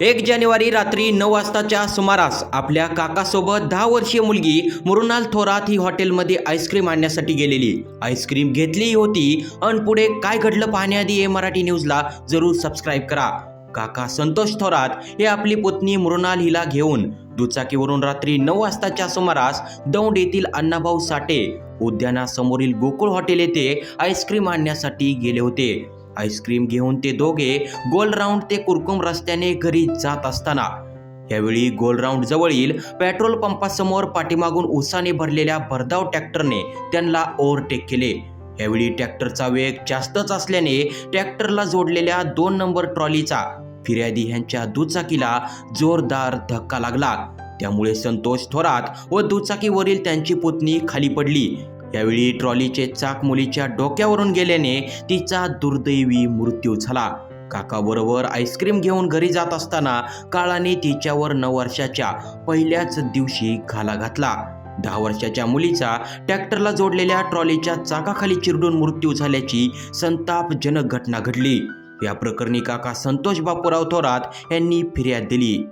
एक जानेवारी रात्री नऊ वाजताच्या सुमारास आपल्या काकासोबत दहा वर्षीय मुलगी मृणाल थोरात ही हॉटेलमध्ये आईस्क्रीम आणण्यासाठी गेलेली. आईस्क्रीम घेतली होती आणि पुढे काय घडलं पाहण्याआधी ए मराठी न्यूजला जरूर सबस्क्राईब करा. काका संतोष थोरात हे आपली पत्नी मृणाल हिला घेऊन दुचाकीवरून रात्री नऊ वाजताच्या सुमारास दौंड येथील अण्णाभाऊ साठे उद्यानासमोरील गोकुळ हॉटेल येथे आईस्क्रीम आणण्यासाठी गेले होते. आईस्क्रीम घेऊन ते दोघे गोल राऊंड ते कुरकुम रस्त्याने घरी जात असताना. यावेळी गोल राऊंड जवळील पेट्रोल पंपासमोर पाठीमागून उसाने भरलेल्या भरधाव ट्रॅक्टरने त्यांना ओव्हरटेक केले. यावेळी ट्रॅक्टरचा वेग जास्तच असल्याने ट्रॅक्टरला जोडलेल्या दोन नंबर ट्रॉलीचा फिर्यादी ह्यांच्या दुचाकीला जोरदार धक्का लागला. त्यामुळे संतोष थोरात व दुचाकीवरील त्यांची पुतणी खाली पडली. यावेळी ट्रॉलीचे चाक मुलीच्या डोक्यावरून गेल्याने तिचा दुर्दैवी मृत्यू झाला. काकाबरोबर आईस्क्रीम घेऊन घरी जात असताना काळाने तिच्यावर नऊ वर्षाच्या पहिल्याच दिवशी घाला घातला. दहा वर्षाच्या मुलीचा ट्रॅक्टरला जोडलेल्या ट्रॉलीच्या चाकाखाली चिरडून मृत्यू झाल्याची संतापजनक घटना घडली. या प्रकरणी काका संतोष बापूराव थोरात यांनी फिर्याद दिली.